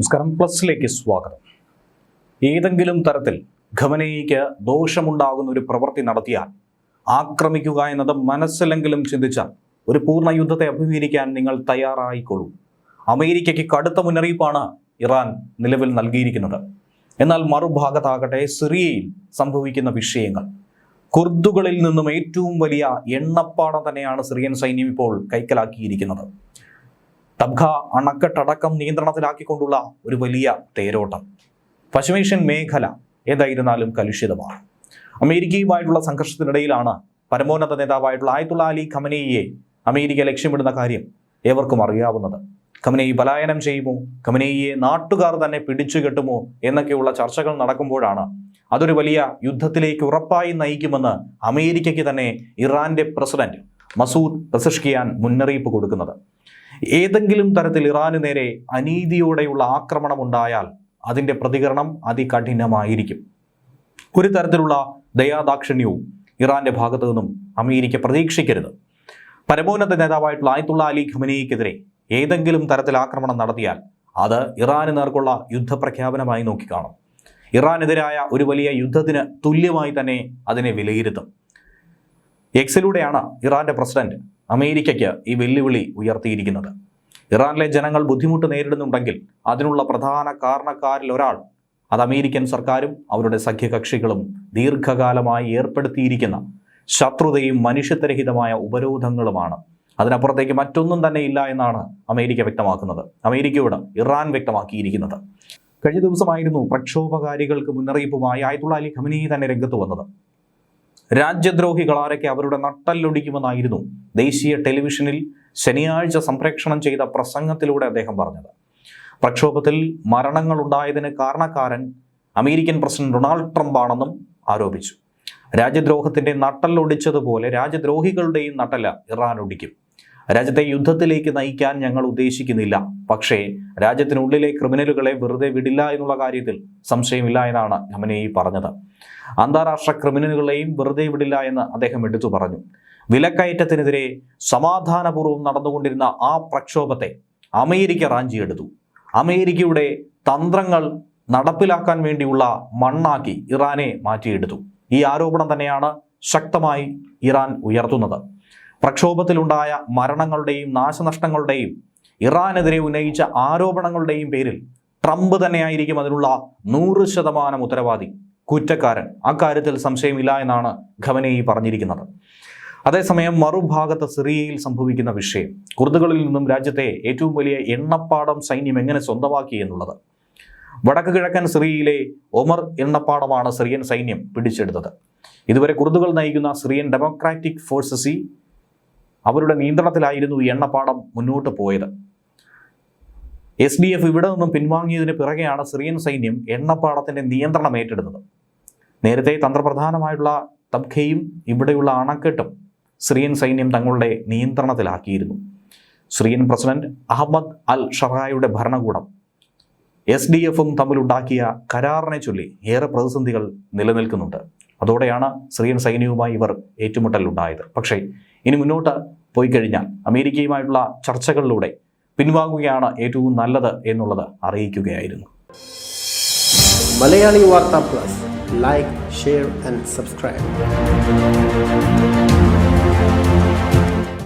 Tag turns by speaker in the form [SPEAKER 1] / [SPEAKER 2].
[SPEAKER 1] നമസ്കാരം. പ്ലസിലേക്ക് സ്വാഗതം. ഏതെങ്കിലും തരത്തിൽ ഖമനയ്ക്ക് ദോഷമുണ്ടാകുന്ന ഒരു പ്രവൃത്തി നടത്തിയാൽ ആക്രമിക്കുക എന്നത് മനസ്സിലെങ്കിലും ചിന്തിച്ചാൽ ഒരു പൂർണ യുദ്ധത്തെ അഭിമുഖീകരിക്കാൻ നിങ്ങൾ തയ്യാറായിക്കൊള്ളൂ. അമേരിക്കയ്ക്ക് കടുത്ത മുന്നറിയിപ്പാണ് ഇറാൻ നിലവിൽ നൽകിയിരിക്കുന്നത്. എന്നാൽ മറുഭാഗത്താകട്ടെ സിറിയയിൽ സംഭവിക്കുന്ന വിഷയങ്ങൾ. കുർദുകളിൽ നിന്നും ഏറ്റവും വലിയ എണ്ണപ്പാടം തന്നെയാണ് സിറിയൻ സൈന്യം ഇപ്പോൾ കൈക്കലാക്കിയിരിക്കുന്നത്. തബ്ഖ അണക്കെട്ടടക്കം നിയന്ത്രണത്തിലാക്കിക്കൊണ്ടുള്ള ഒരു വലിയ തേരോട്ടം. പശ്ചിമേഷ്യൻ മേഖല ഏതായിരുന്നാലും കലുഷിതമാണ്. അമേരിക്കയുമായിട്ടുള്ള സംഘർഷത്തിനിടയിലാണ് പരമോന്നത നേതാവായിട്ടുള്ള ആയത്തുള്ള അലി ഖമനേയെ അമേരിക്ക ലക്ഷ്യമിടുന്ന കാര്യം ഏവർക്കും അറിയാവുന്നത്. ഖമനേയി പലായനം ചെയ്യുമോ? ഖമനേയിയെ നാട്ടുകാർ തന്നെ പിടിച്ചു കെട്ടുമോ? എന്നൊക്കെയുള്ള ചർച്ചകൾ നടക്കുമ്പോഴാണ് അതൊരു വലിയ യുദ്ധത്തിലേക്ക് ഉറപ്പായി നയിക്കുമെന്ന് അമേരിക്കയ്ക്ക് തന്നെ ഇറാന്റെ പ്രസിഡന്റ് മസൂദ് പെസഷ്കിയാൻ മുന്നറിയിപ്പ് കൊടുക്കുന്നത്. ഏതെങ്കിലും തരത്തിൽ ഇറാന് നേരെ അനീതിയോടെയുള്ള ആക്രമണം ഉണ്ടായാൽ അതിന്റെ പ്രതികരണം അതികഠിനമായിരിക്കും. ഒരു തരത്തിലുള്ള ദയാദാക്ഷിണ്യവും ഇറാന്റെ ഭാഗത്തു നിന്നും അമേരിക്ക പ്രതീക്ഷിക്കരുത്. പരമോന്നത നേതാവായിട്ടുള്ള ആയത്തുള്ള അലി ഖുമനിക്കെതിരെ ഏതെങ്കിലും തരത്തിൽ ആക്രമണം നടത്തിയാൽ അത് ഇറാന് നേർക്കുള്ള യുദ്ധപ്രഖ്യാപനമായി നോക്കിക്കാണും. ഇറാനെതിരായ ഒരു വലിയ യുദ്ധത്തിന് തുല്യമായി തന്നെ അതിനെ വിലയിരുത്തും. എക്സിലൂടെയാണ് ഇറാന്റെ പ്രസിഡന്റ് അമേരിക്കയ്ക്ക് ഈ വെല്ലുവിളി ഉയർത്തിയിരിക്കുന്നത്. ഇറാനിലെ ജനങ്ങൾ ബുദ്ധിമുട്ട് നേരിടുന്നുണ്ടെങ്കിൽ അതിനുള്ള പ്രധാന കാരണക്കാരിൽ ഒരാൾ അത് അമേരിക്കൻ സർക്കാരും അവരുടെ സഖ്യകക്ഷികളും ദീർഘകാലമായി ഏർപ്പെടുത്തിയിരിക്കുന്ന ശത്രുതയും മനുഷ്യത്വരഹിതമായ ഉപരോധങ്ങളുമാണ്. അതിനപ്പുറത്തേക്ക് മറ്റൊന്നും തന്നെ ഇല്ല എന്നാണ് അമേരിക്ക വ്യക്തമാക്കുന്നത്. അമേരിക്കയോട് ഇറാൻ വ്യക്തമാക്കിയിരിക്കുന്നത്. കഴിഞ്ഞ ദിവസമായിരുന്നു പ്രക്ഷോഭകാരികൾക്ക് മുന്നറിയിപ്പുമായി ആയത്തുള്ള അലി ഖമനി തന്നെ രംഗത്ത് വന്നത്. രാജ്യദ്രോഹികൾ ആരൊക്കെ അവരുടെ നട്ടല്ലൊടിക്കുമെന്നായിരുന്നു ദേശീയ ടെലിവിഷനിൽ ശനിയാഴ്ച സംപ്രേക്ഷണം ചെയ്ത പ്രസംഗത്തിലൂടെ അദ്ദേഹം പറഞ്ഞത്. പ്രക്ഷോഭത്തിൽ മരണങ്ങൾ ഉണ്ടായതിന് കാരണക്കാരൻ അമേരിക്കൻ പ്രസിഡന്റ് ഡൊണാൾഡ് ട്രംപ് ആണെന്നും ആരോപിച്ചു. രാജ്യദ്രോഹത്തിന്റെ നട്ടല്ലൊടിച്ചതുപോലെ രാജ്യദ്രോഹികളുടെയും നട്ടല്ല ഇറാൻ ഒടിക്കും രാജ്യത്തെ യുദ്ധത്തിലേക്ക് നയിക്കാൻ ഞങ്ങൾ ഉദ്ദേശിക്കുന്നില്ല. പക്ഷേ രാജ്യത്തിനുള്ളിലെ ക്രിമിനലുകളെ വെറുതെ വിടില്ല എന്നുള്ള കാര്യത്തിൽ സംശയമില്ല എന്നാണ് ഖമനേയി പറഞ്ഞത്. അന്താരാഷ്ട്ര ക്രിമിനലുകളെയും വെറുതെ വിടില്ല എന്ന് അദ്ദേഹം എടുത്തു പറഞ്ഞു. വിലക്കയറ്റത്തിനെതിരെ സമാധാനപൂർവം നടന്നുകൊണ്ടിരുന്ന ആ പ്രക്ഷോഭത്തെ അമേരിക്ക റാഞ്ചിയെടുത്തു. അമേരിക്കയുടെ തന്ത്രങ്ങൾ നടപ്പിലാക്കാൻ വേണ്ടിയുള്ള മണ്ണാക്കി ഇറാനെ മാറ്റിയെടുത്തു. ഈ ആരോപണം തന്നെയാണ് ശക്തമായി ഇറാൻ ഉയർത്തുന്നത്. പ്രക്ഷോഭത്തിലുണ്ടായ മരണങ്ങളുടെയും നാശനഷ്ടങ്ങളുടെയും ഇറാനെതിരെ ഉന്നയിച്ച ആരോപണങ്ങളുടെയും പേരിൽ ട്രംപ് തന്നെയായിരിക്കും അതിനുള്ള നൂറ് ശതമാനം ഉത്തരവാദി. കുറ്റക്കാരൻ. അക്കാര്യത്തിൽ സംശയമില്ല എന്നാണ് ഖമനേയി പറഞ്ഞിരിക്കുന്നത്. അതേസമയം മറുഭാഗത്ത് സിറിയയിൽ സംഭവിക്കുന്ന വിഷയം. കുർദുകളിൽ നിന്നും രാജ്യത്തെ ഏറ്റവും വലിയ എണ്ണപ്പാടം സൈന്യം എങ്ങനെ സ്വന്തമാക്കി എന്നുള്ളത്. വടക്ക് കിഴക്കൻ സിറിയയിലെ ഒമർ എണ്ണപ്പാടമാണ് സിറിയൻ സൈന്യം പിടിച്ചെടുത്തത്. ഇതുവരെ കുർദുകൾ നയിക്കുന്ന സിറിയൻ ഡെമോക്രാറ്റിക് ഫോഴ്സസി അവരുടെ നിയന്ത്രണത്തിലായിരുന്നു എണ്ണപ്പാടം മുന്നോട്ട് പോയത്. എസ് ഡി എഫ് ഇവിടെ നിന്നും പിൻവാങ്ങിയതിന് പിറകെയാണ് സിറിയൻ സൈന്യം എണ്ണപ്പാടത്തിന്റെ നിയന്ത്രണം ഏറ്റെടുത്തത്. നേരത്തെ തന്ത്രപ്രധാനമായിട്ടുള്ള തബ്ഖയും ഇവിടെയുള്ള അണക്കെട്ടും സിറിയൻ സൈന്യം തങ്ങളുടെ നിയന്ത്രണത്തിലാക്കിയിരുന്നു. സിറിയൻ പ്രസിഡന്റ് അഹമ്മദ് അൽ ഷറായുടെ ഭരണകൂടം. എസ് ഡി എഫും തമ്മിലുണ്ടാക്കിയ കരാറിനെ ചൊല്ലി ഏറെ പ്രതിസന്ധികൾ നിലനിൽക്കുന്നുണ്ട്. അതോടെയാണ് സിറിയൻ സൈന്യവുമായി ഇവർ ഏറ്റുമുട്ടലുണ്ടായത്. പക്ഷേ ഇനി മുന്നോട്ട് പോയി കഴിഞ്ഞാൽ അമേരിക്കയുമായിട്ടുള്ള ചർച്ചകളിലൂടെ പിൻവാങ്ങുകയാണ് ഏറ്റവും നല്ലത് എന്നുള്ളത് അറിയിക്കുകയായിരുന്നു.
[SPEAKER 2] Malayali Vartha plus. Like share and subscribe